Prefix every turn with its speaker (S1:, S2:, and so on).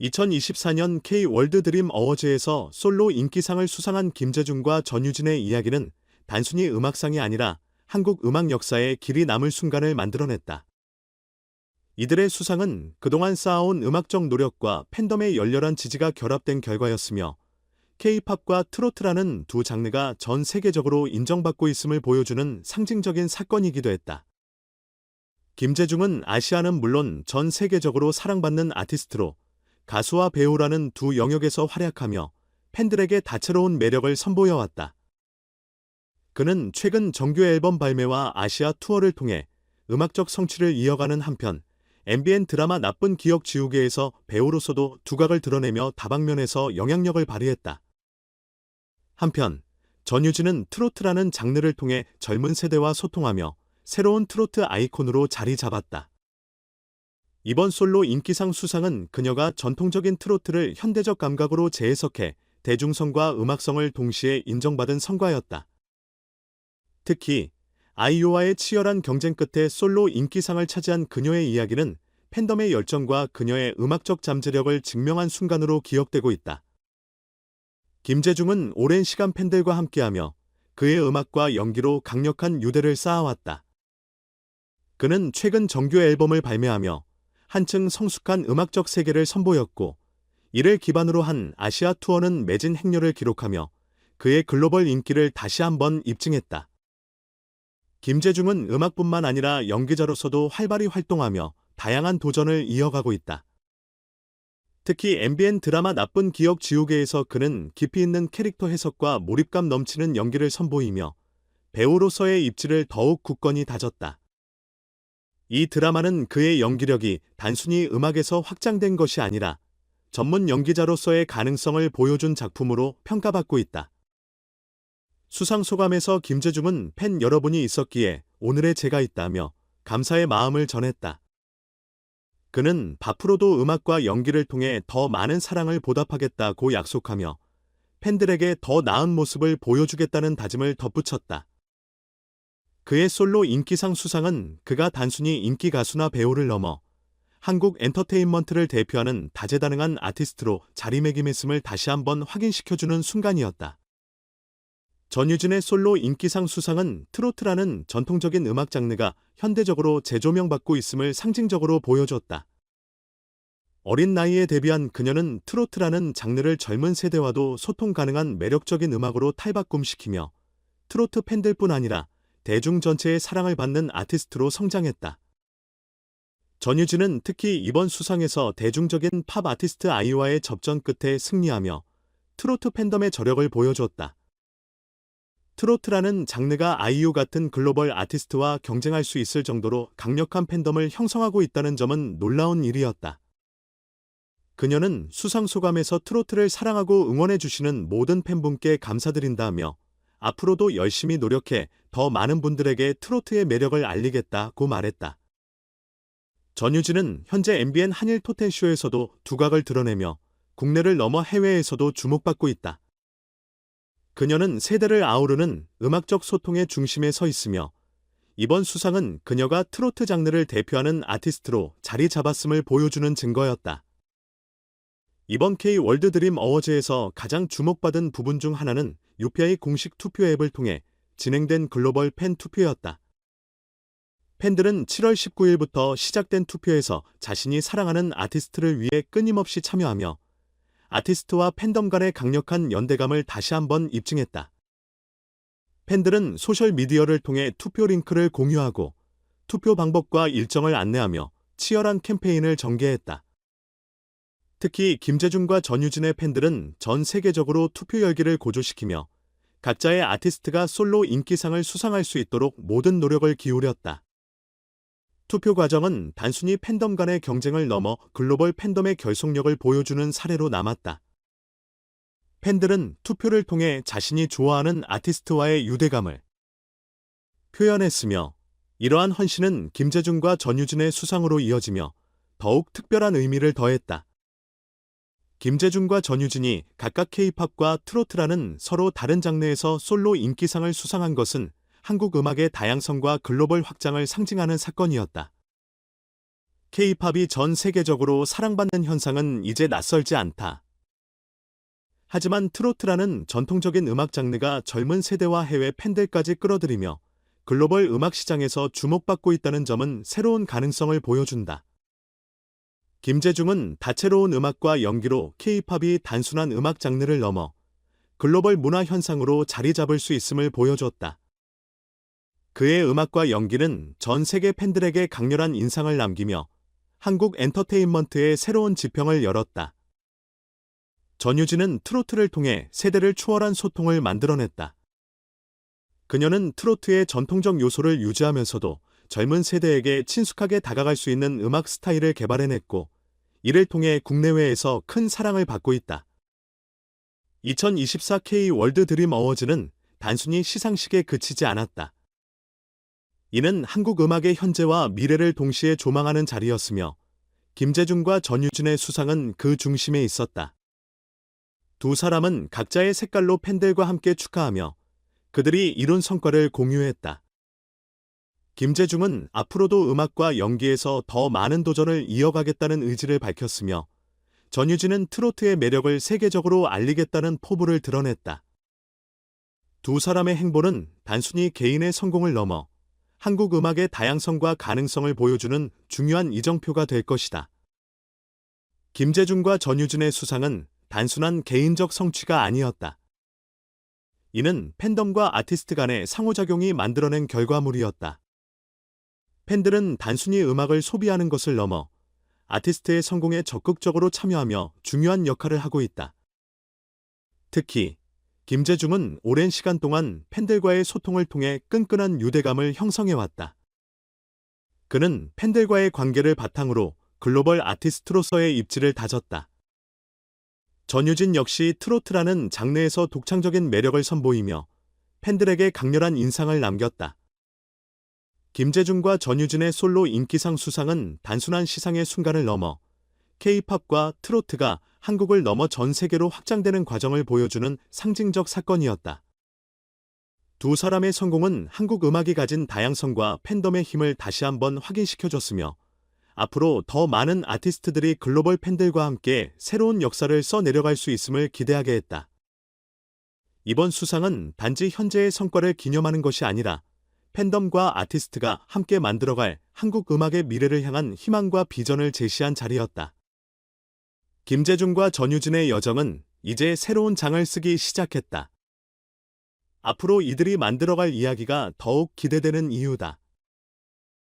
S1: 2024년 K 월드 드림 어워즈에서 솔로 인기상을 수상한 김재중과 전유진의 이야기는 단순히 음악상이 아니라 한국 음악 역사에 길이 남을 순간을 만들어냈다. 이들의 수상은 그동안 쌓아온 음악적 노력과 팬덤의 열렬한 지지가 결합된 결과였으며 K-팝과 트로트라는 두 장르가 전 세계적으로 인정받고 있음을 보여주는 상징적인 사건이기도 했다. 김재중은 아시아는 물론 전 세계적으로 사랑받는 아티스트로 가수와 배우라는 두 영역에서 활약하며 팬들에게 다채로운 매력을 선보여왔다. 그는 최근 정규 앨범 발매와 아시아 투어를 통해 음악적 성취를 이어가는 한편 MBN 드라마 나쁜 기억 지우개에서 배우로서도 두각을 드러내며 다방면에서 영향력을 발휘했다. 한편 전유진은 트로트라는 장르를 통해 젊은 세대와 소통하며 새로운 트로트 아이콘으로 자리 잡았다. 이번 솔로 인기상 수상은 그녀가 전통적인 트로트를 현대적 감각으로 재해석해 대중성과 음악성을 동시에 인정받은 성과였다. 특히 아이유와의 치열한 경쟁 끝에 솔로 인기상을 차지한 그녀의 이야기는 팬덤의 열정과 그녀의 음악적 잠재력을 증명한 순간으로 기억되고 있다. 김재중은 오랜 시간 팬들과 함께하며 그의 음악과 연기로 강력한 유대를 쌓아왔다. 그는 최근 정규 앨범을 발매하며 한층 성숙한 음악적 세계를 선보였고 이를 기반으로 한 아시아 투어는 매진 행렬을 기록하며 그의 글로벌 인기를 다시 한번 입증했다. 김재중은 음악뿐만 아니라 연기자로서도 활발히 활동하며 다양한 도전을 이어가고 있다. 특히 MBN 드라마 나쁜 기억 지우개에서 그는 깊이 있는 캐릭터 해석과 몰입감 넘치는 연기를 선보이며 배우로서의 입지를 더욱 굳건히 다졌다. 이 드라마는 그의 연기력이 단순히 음악에서 확장된 것이 아니라 전문 연기자로서의 가능성을 보여준 작품으로 평가받고 있다. 수상 소감에서 김재중은 팬 여러분이 있었기에 오늘의 제가 있다며 감사의 마음을 전했다. 그는 앞으로도 음악과 연기를 통해 더 많은 사랑을 보답하겠다고 약속하며 팬들에게 더 나은 모습을 보여주겠다는 다짐을 덧붙였다. 그의 솔로 인기상 수상은 그가 단순히 인기 가수나 배우를 넘어 한국 엔터테인먼트를 대표하는 다재다능한 아티스트로 자리매김했음을 다시 한번 확인시켜주는 순간이었다. 전유진의 솔로 인기상 수상은 트로트라는 전통적인 음악 장르가 현대적으로 재조명받고 있음을 상징적으로 보여줬다. 어린 나이에 데뷔한 그녀는 트로트라는 장르를 젊은 세대와도 소통 가능한 매력적인 음악으로 탈바꿈시키며 트로트 팬들뿐 아니라 대중 전체의 사랑을 받는 아티스트로 성장했다. 전유진은 특히 이번 수상에서 대중적인 팝 아티스트 아이와의 접전 끝에 승리하며 트로트 팬덤의 저력을 보여줬다. 트로트라는 장르가 아이유 같은 글로벌 아티스트와 경쟁할 수 있을 정도로 강력한 팬덤을 형성하고 있다는 점은 놀라운 일이었다. 그녀는 수상 소감에서 트로트를 사랑하고 응원해 주시는 모든 팬분께 감사드린다며 앞으로도 열심히 노력해 더 많은 분들에게 트로트의 매력을 알리겠다고 말했다. 전유진은 현재 MBN 한일 토텐쇼에서도 두각을 드러내며 국내를 넘어 해외에서도 주목받고 있다. 그녀는 세대를 아우르는 음악적 소통의 중심에 서 있으며 이번 수상은 그녀가 트로트 장르를 대표하는 아티스트로 자리 잡았음을 보여주는 증거였다. 이번 K 월드 드림 어워즈에서 가장 주목받은 부분 중 하나는 UPI 공식 투표 앱을 통해 진행된 글로벌 팬 투표였다. 팬들은 7월 19일부터 시작된 투표에서 자신이 사랑하는 아티스트를 위해 끊임없이 참여하며 아티스트와 팬덤 간의 강력한 연대감을 다시 한번 입증했다. 팬들은 소셜미디어를 통해 투표 링크를 공유하고 투표 방법과 일정을 안내하며 치열한 캠페인을 전개했다. 특히 김재중과 전유진의 팬들은 전 세계적으로 투표 열기를 고조시키며 각자의 아티스트가 솔로 인기상을 수상할 수 있도록 모든 노력을 기울였다. 투표 과정은 단순히 팬덤 간의 경쟁을 넘어 글로벌 팬덤의 결속력을 보여주는 사례로 남았다. 팬들은 투표를 통해 자신이 좋아하는 아티스트와의 유대감을 표현했으며 이러한 헌신은 김재중과 전유진의 수상으로 이어지며 더욱 특별한 의미를 더했다. 김재중과 전유진이 각각 K-팝과 트로트라는 서로 다른 장르에서 솔로 인기상을 수상한 것은 한국 음악의 다양성과 글로벌 확장을 상징하는 사건이었다. K-팝이 전 세계적으로 사랑받는 현상은 이제 낯설지 않다. 하지만 트로트라는 전통적인 음악 장르가 젊은 세대와 해외 팬들까지 끌어들이며 글로벌 음악 시장에서 주목받고 있다는 점은 새로운 가능성을 보여준다. 김재중은 다채로운 음악과 연기로 K-팝이 단순한 음악 장르를 넘어 글로벌 문화 현상으로 자리 잡을 수 있음을 보여줬다. 그의 음악과 연기는 전 세계 팬들에게 강렬한 인상을 남기며 한국 엔터테인먼트의 새로운 지평을 열었다. 전유진은 트로트를 통해 세대를 추월한 소통을 만들어냈다. 그녀는 트로트의 전통적 요소를 유지하면서도 젊은 세대에게 친숙하게 다가갈 수 있는 음악 스타일을 개발해냈고, 이를 통해 국내외에서 큰 사랑을 받고 있다. 2024K 월드 드림 어워즈는 단순히 시상식에 그치지 않았다. 이는 한국 음악의 현재와 미래를 동시에 조망하는 자리였으며, 김재중과 전유진의 수상은 그 중심에 있었다. 두 사람은 각자의 색깔로 팬들과 함께 축하하며 그들이 이룬 성과를 공유했다. 김재중은 앞으로도 음악과 연기에서 더 많은 도전을 이어가겠다는 의지를 밝혔으며 전유진은 트로트의 매력을 세계적으로 알리겠다는 포부를 드러냈다. 두 사람의 행보는 단순히 개인의 성공을 넘어 한국 음악의 다양성과 가능성을 보여주는 중요한 이정표가 될 것이다. 김재중과 전유진의 수상은 단순한 개인적 성취가 아니었다. 이는 팬덤과 아티스트 간의 상호작용이 만들어낸 결과물이었다. 팬들은 단순히 음악을 소비하는 것을 넘어 아티스트의 성공에 적극적으로 참여하며 중요한 역할을 하고 있다. 특히 김재중은 오랜 시간 동안 팬들과의 소통을 통해 끈끈한 유대감을 형성해왔다. 그는 팬들과의 관계를 바탕으로 글로벌 아티스트로서의 입지를 다졌다. 전유진 역시 트로트라는 장르에서 독창적인 매력을 선보이며 팬들에게 강렬한 인상을 남겼다. 김재중과 전유진의 솔로 인기상 수상은 단순한 시상의 순간을 넘어 K-팝과 트로트가 한국을 넘어 전 세계로 확장되는 과정을 보여주는 상징적 사건이었다. 두 사람의 성공은 한국 음악이 가진 다양성과 팬덤의 힘을 다시 한번 확인시켜줬으며 앞으로 더 많은 아티스트들이 글로벌 팬들과 함께 새로운 역사를 써내려갈 수 있음을 기대하게 했다. 이번 수상은 단지 현재의 성과를 기념하는 것이 아니라 팬덤과 아티스트가 함께 만들어갈 한국 음악의 미래를 향한 희망과 비전을 제시한 자리였다. 김재중과 전유진의 여정은 이제 새로운 장을 쓰기 시작했다. 앞으로 이들이 만들어갈 이야기가 더욱 기대되는 이유다.